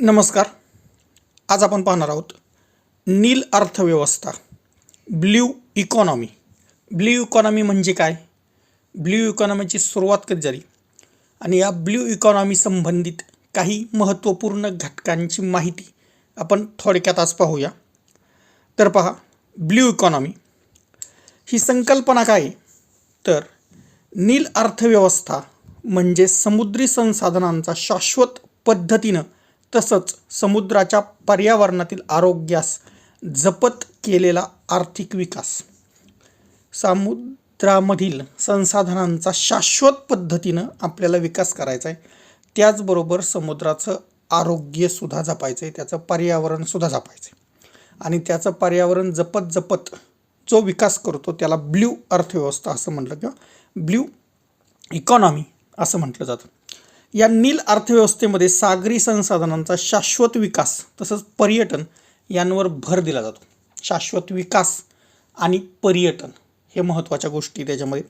नमस्कार. आज आपण पाहणार आहोत नील अर्थव्यवस्था ब्ल्यू इकॉनॉमी. ब्ल्यू इकॉनॉमी म्हणजे काय? ब्ल्यू इकॉनॉमीची सुरुवात कधी झाली? आणि या ब्ल्यू इकॉनॉमी संबंधित काही महत्त्वपूर्ण घटकांची माहिती आपण थोडक्यात आज पाहूया. तर पहा ब्ल्यू इकॉनॉमी. ही संकल्पना काय तर नील अर्थव्यवस्था म्हणजे समुद्री संसाधनांचा शाश्वत पद्धतीनं तसंच समुद्राच्या पर्यावरणातील आरोग्यास जपत केलेला आर्थिक विकास. समुद्रामधील संसाधनांचा शाश्वत पद्धतीनं आपल्याला विकास करायचा आहे त्याचबरोबर समुद्राचं आरोग्यसुद्धा जपायचं आहे त्याचं पर्यावरणसुद्धा जपायचं आहे आणि त्याचं पर्यावरण जपत जपत जो विकास करतो त्याला ब्ल्यू अर्थव्यवस्था असं म्हटलं किंवा ब्ल्यू इकॉनॉमी असं म्हटलं जातं. या नील अर्थव्यवस्थेमध्ये सागरी संसाधनांचा शाश्वत विकास तसंच पर्यटन यांवर भर दिला जातो. शाश्वत विकास आणि पर्यटन हे महत्त्वाच्या गोष्टी त्याच्यामध्ये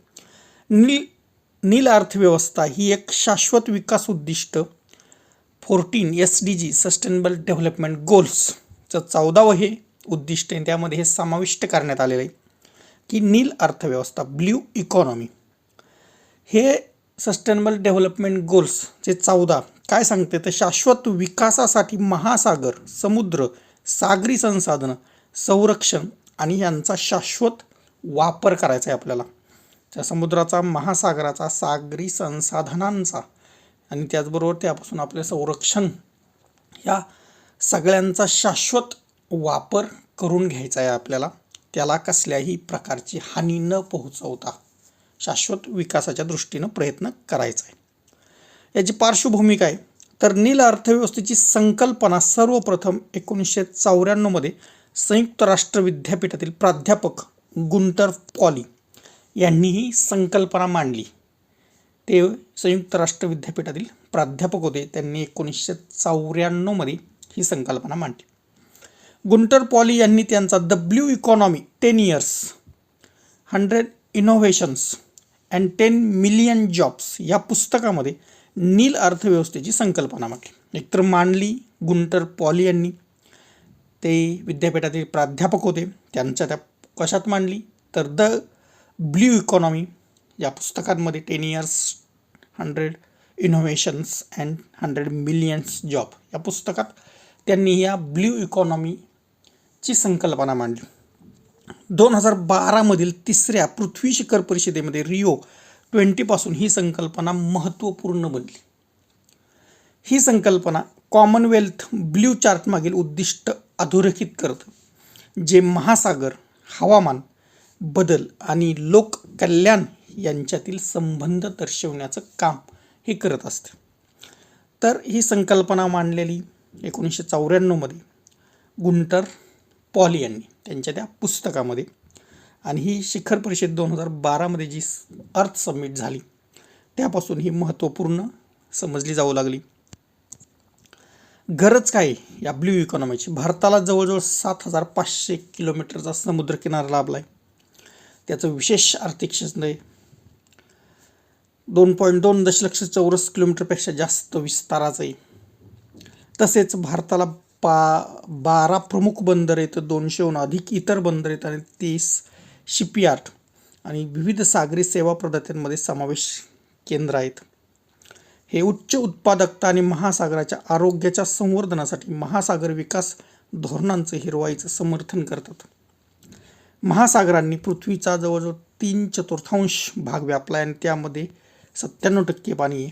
नील नील अर्थव्यवस्था ही एक शाश्वत विकास उद्दिष्ट. Fourteen S D G sustainable development गोल्सचं चौदावं हे उद्दिष्ट आहे. त्यामध्ये हे समाविष्ट करण्यात आलेलं आहे की नील अर्थव्यवस्था ब्ल्यू इकॉनॉमी हे सस्टेनेबल डेव्हलपमेंट गोल्स जे चौदा. काय सांगते? तर शाश्वत विकासासाठी महासागर समुद्र सागरी संसाधनं संरक्षण आणि यांचा शाश्वत वापर करायचा आहे आपल्याला. त्या समुद्राचा महासागराचा सागरी संसाधनांचा आणि त्याचबरोबर त्यापासून आपले संरक्षण या सगळ्यांचा शाश्वत वापर करून घ्यायचा आहे आपल्याला. त्याला कसल्याही प्रकारची हानी न पोहोचवता. शाश्वत विकासाच्या दृष्टीनं प्रयत्न करायचा आहे. याची पार्श्वभूमी काय तर नील अर्थव्यवस्थेची संकल्पना सर्वप्रथम एकोणीसशे चौऱ्याण्णवमध्ये संयुक्त राष्ट्र विद्यापीठातील प्राध्यापक गुंटर पॉली यांनी ही संकल्पना मांडली. ते संयुक्त राष्ट्र विद्यापीठातील प्राध्यापक होते. त्यांनी एकोणीसशे चौऱ्याण्णवमध्ये ही संकल्पना मांडली. गुंटर पॉली यांनी त्यांचा the blue economy ten years hundred innovations and ten million jobs या पुस्तकामध्ये नील अर्थव्यवस्थेची संकल्पना मांडली एकतर मांडली गुंटर पॉली यांनी. ते विद्यापीठातील प्राध्यापक होते. त्यांच्या त्या कशात मांडली? तर द ब्ल्यू इकॉनॉमी. या पुस्तकांमध्ये ten years hundred innovations and hundred millions job या पुस्तकात त्यांनी या ब्ल्यू इकॉनॉमीची संकल्पना मांडली. दोन हजार बारामधील तिसऱ्या पृथ्वी शिखर परिषदेमध्ये रिओ ट्वेंटीपासून ही संकल्पना महत्त्वपूर्ण बनली. ही संकल्पना कॉमनवेल्थ ब्ल्यू चार्टमागील उद्दिष्ट अधोरेखित करतं जे महासागर हवामान बदल आणि लोककल्याण यांच्यातील संबंध दर्शवण्याचं काम हे करत असते. तर ही संकल्पना मांडलेली एकोणीसशे चौऱ्याण्णवमध्ये गुंटर पॉल यांनी त्यांच्या त्या पुस्तकामध्ये. आणि ही शिखर परिषद दोन हजार बारामध्ये जी अर्थ सबमिट झाली त्यापासून ही महत्त्वपूर्ण समजली जाऊ लागली. गरज काय आहे या ब्ल्यू इकॉनॉमीची? भारताला जवळजवळ सात हजार पाचशे किलोमीटरचा समुद्रकिनारा लाभला आहे त्याचं विशेष आर्थिक क्षेत्र आहे. दोन पॉईंट दोन दशलक्ष चौरस किलोमीटरपेक्षा जास्त विस्ताराचं आहे. तसेच भारताला पा बारा प्रमुख बंदर आहेत दोनशेहून अधिक इतर बंदर आहेत आणि तीस शिपयार्ड आणि विविध सागरी सेवा प्रदात्यांमध्ये समावेश केंद्र आहेत. हे उच्च उत्पादकता आणि महासागराच्या आरोग्याच्या संवर्धनासाठी महासागर विकास धोरणांचं हिरवाईचं समर्थन करतात. महासागरांनी पृथ्वीचा जवळजवळ तीन चतुर्थांश भाग व्यापला आहे आणि त्यामध्ये सत्त्याण्णव टक्के पाणी आहे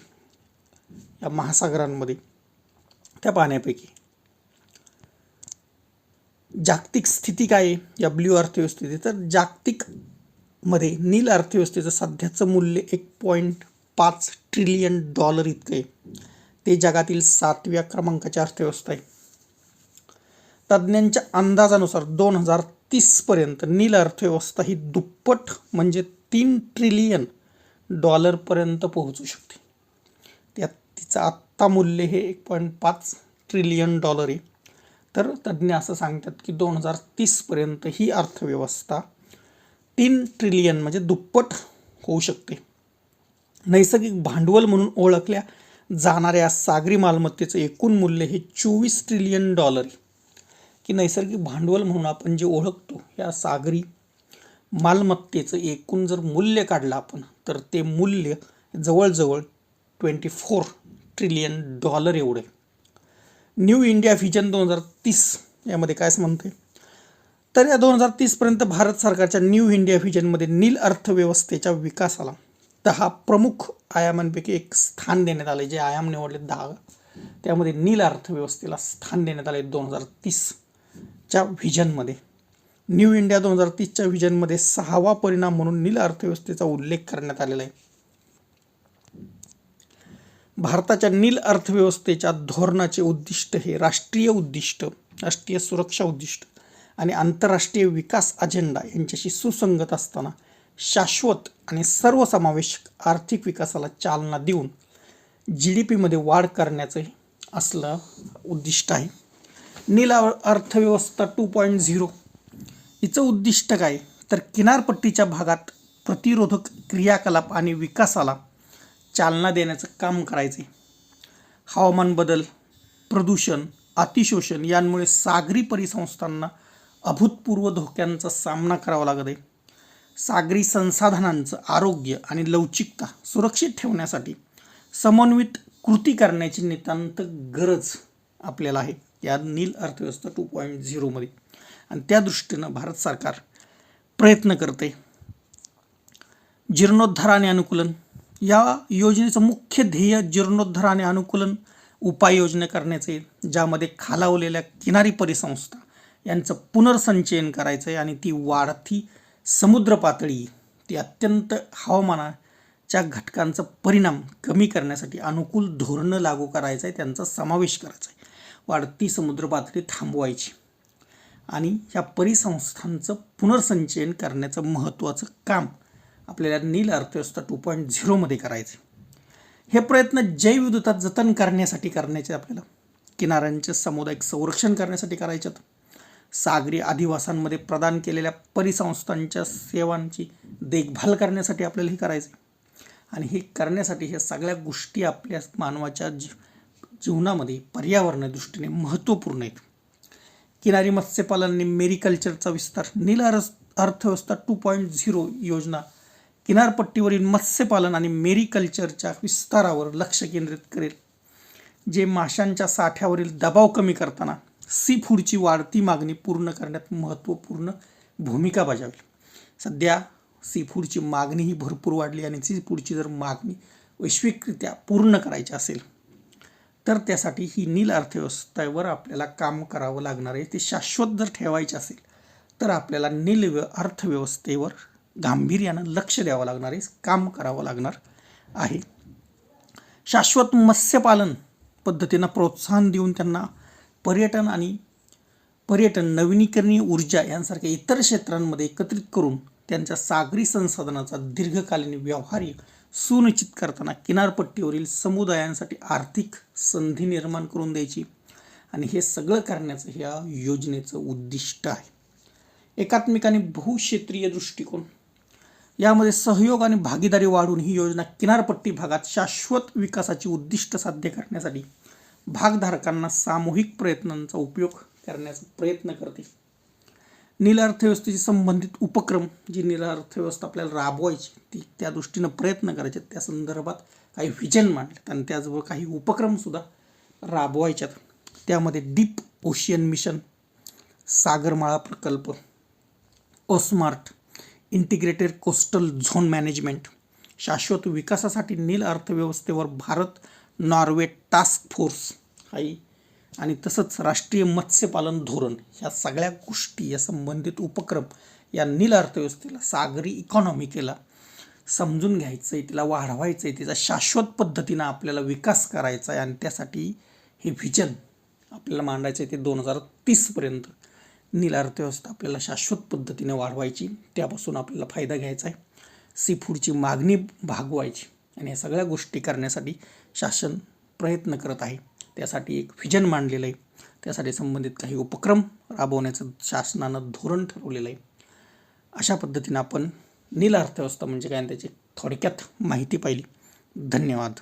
या महासागरांमध्ये. त्या पाण्यापैकी जागतिक स्थिती काय आहे? या ब्ल्यू अर्थव्यवस्थेची तर जागतिकमध्ये नील अर्थव्यवस्थेचं सध्याचं मूल्य एक पॉईंट पाच ट्रिलियन डॉलर इतकं आहे. ते जगातील सातव्या क्रमांकाची अर्थव्यवस्था आहे. तज्ज्ञांच्या अंदाजानुसार दोन हजार तीसपर्यंत नील अर्थव्यवस्था ही दुप्पट म्हणजे तीन ट्रिलियन डॉलरपर्यंत पोहोचू शकते. त्यात तिचं आत्ता मूल्य हे एक पॉईंट पाच ट्रिलियन डॉलर आहे. तर तज्ज्ञ असं सांगतात की दोन हजार तीसपर्यंत ही अर्थव्यवस्था तीन ट्रिलियन म्हणजे दुप्पट होऊ शकते. नैसर्गिक भांडवल म्हणून ओळखल्या जाणाऱ्या सागरी मालमत्तेचं एकूण मूल्य हे चोवीस ट्रिलियन डॉलर आहे की नैसर्गिक भांडवल म्हणून आपण जे ओळखतो या सागरी मालमत्तेचं एकूण जर मूल्य काढलं आपण तर ते मूल्य जवळजवळ ट्वेंटी फोर ट्रिलियन डॉलर एवढे न्यू इंडिया व्हिजन दोन हजार तीस यामध्ये काय म्हणते तर या दोन हजार तीसपर्यंत भारत सरकारच्या न्यू इंडिया व्हिजनमध्ये नील अर्थव्यवस्थेच्या विकासाला दहा प्रमुख आयामांपैकी एक स्थान देण्यात आले जे आयाम निवडले दहा त्यामध्ये नील अर्थव्यवस्थेला स्थान देण्यात आले दोन हजार तीसच्या व्हिजनमध्ये. न्यू इंडिया दोन हजार तीसच्या व्हिजनमध्ये सहावा परिणाम म्हणून नील अर्थव्यवस्थेचा उल्लेख करण्यात आलेला आहे. भारताच्या नील अर्थव्यवस्थेच्या धोरणाचे उद्दिष्ट हे राष्ट्रीय उद्दिष्ट राष्ट्रीय सुरक्षा उद्दिष्ट आणि आंतरराष्ट्रीय विकास अजेंडा यांच्याशी सुसंगत असताना शाश्वत आणि सर्वसमावेशक आर्थिक विकासाला चालना देऊन जी डी पीमध्ये वाढ करण्याचं असलं उद्दिष्ट आहे. नील अर्थव्यवस्था टू पॉईंट झिरो हिचं उद्दिष्ट काय? तर किनारपट्टीच्या भागात प्रतिरोधक क्रियाकलाप आणि विकासाला चालना देण्याचं काम करायचे हवामान बदल प्रदूषण अतिशोषण यांमुळे सागरी परिसंस्थांना अभूतपूर्व धोक्यांचा सामना करावा लागत आहे. सागरी संसाधनांचं आरोग्य आणि लवचिकता सुरक्षित ठेवण्यासाठी समन्वित कृती करण्याची नितांत गरज आपल्याला आहे या नील अर्थव्यवस्था टू पॉईंट झिरोमध्ये आणि त्या दृष्टीनं भारत सरकार प्रयत्न करते जीर्णोद्धार आणि अनुकूलन या योजनेचं मुख्य ध्येय जीर्णोद्धार आणि अनुकूलन उपाययोजना करण्याचे ज्यामध्ये खालावलेल्या किनारी परिसंस्था यांचं पुनर्संचयन करायचं आहे आणि ती वाढती समुद्र पातळी ती अत्यंत हवामानाच्या घटकांचा परिणाम कमी करण्यासाठी अनुकूल धोरणं लागू करायचं आहे त्यांचा समावेश करायचा आहे. वाढती समुद्र पातळी थांबवायची आणि या परिसंस्थांचं पुनर्संचयन करण्याचं महत्त्वाचं काम आपल्याला नील अर्थव्यवस्था टू पॉईंट झिरोमध्ये करायचे हे प्रयत्न जैवविविधता जतन करण्यासाठी करण्याचे आपल्याला किनाऱ्यांचे सामुदायिक संरक्षण करण्यासाठी करायचे सागरी अधिवासांमध्ये प्रदान केलेल्या परिसंस्थांच्या सेवांची देखभाल करण्यासाठी आपल्याला हे करायचे आणि हे करण्यासाठी ह्या सगळ्या गोष्टी आपल्या मानवाच्या जी जीवनामध्ये पर्यावरणा दृष्टीने महत्त्वपूर्ण आहेत. किनारी मत्स्यपालन आणि मेरीकल्चरचा विस्तार नील अर्थव्यवस्था टू पॉईंट झिरो योजना किनारपट्टीवरील मत्स्यपालन आणि मेरीकल्चरच्या विस्तारावर लक्ष केंद्रित करेल जे माशांच्या साठ्यावरील दबाव कमी करताना सी फूडची वाढती मागणी पूर्ण करण्यात महत्त्वपूर्ण भूमिका बजावेल. सध्या सी फूडची मागणी ही भरपूर वाढली आणि सी फूडची जर मागणी वैश्विकरित्या पूर्ण करायची असेल तर त्यासाठी ही नील अर्थव्यवस्थेवर आपल्याला काम करावं लागणार आहे. ते शाश्वत जर ठेवायचे असेल तर आपल्याला नील अर्थव्यवस्थेवर गांभीर्यानं लक्ष द्यावं लागणार आहे काम करावं लागणार आहे. शाश्वत मत्स्यपालन पद्धतीनं प्रोत्साहन देऊन त्यांना पर्यटन आणि पर्यटन नवीनीकरणीय ऊर्जा यांसारख्या इतर क्षेत्रांमध्ये एकत्रित करून त्यांच्या सागरी संसाधनाचा दीर्घकालीन व्यवहार्य सुनिश्चित करताना किनारपट्टीवरील समुदायांसाठी आर्थिक संधी निर्माण करून द्यायची आणि हे सगळं करण्याचं ह्या योजनेचं उद्दिष्ट आहे. एकात्मिक आणि बहुक्षेत्रीय दृष्टिकोन यामध्ये सहयोग आणि भागीदारी वाढून ही योजना किनारपट्टी भागात शाश्वत विकासाची उद्दिष्ट साध्य करण्यासाठी भागधारकांना सामूहिक प्रयत्नांचा उपयोग करण्याचा प्रयत्न करते. नील अर्थव्यवस्थेशी संबंधित उपक्रम जी नील अर्थव्यवस्था आपल्याला राबवायची ती त्या दृष्टीनं प्रयत्न करायचे त्या संदर्भात काही विजन मांडलेत आणि त्याचबरोबर काही उपक्रमसुद्धा राबवायच्यात. त्यामध्ये डीप ओशियन मिशन सागरमाळा प्रकल्प OSMART integrated coastal zone management. शाश्वत विकासासाठी नील अर्थव्यवस्थेवर भारत नॉर्वे टास्क फोर्स हाई आणि तसंच राष्ट्रीय मत्स्यपालन धोरण. ह्या सगळ्या गोष्टी या संबंधित उपक्रम या नील अर्थव्यवस्थेला सागरी इकॉनॉमिकेला समजून घ्यायचं आहे तिला वाढवायचं आहे तिचा शाश्वत पद्धतीनं आपल्याला विकास करायचा आहे आणि त्यासाठी हे व्हिजन आपल्याला मांडायचं आहे ते दोन हजार तीसपर्यंत नील अर्थव्यवस्था आपल्याला शाश्वत पद्धतीने वाढवायची त्यापासून आपल्याला फायदा घ्यायचा आहे. सी फूडची मागणी भागवायची आणि या सगळ्या गोष्टी करण्यासाठी शासन प्रयत्न करत आहे. त्यासाठी एक व्हिजन मांडलेलं आहे. त्यासाठी संबंधित काही उपक्रम राबवण्याचं शासनानं धोरण ठरवलेलं आहे. अशा पद्धतीनं आपण नील अर्थव्यवस्था म्हणजे काय त्याची थोडक्यात माहिती पाहिली. धन्यवाद.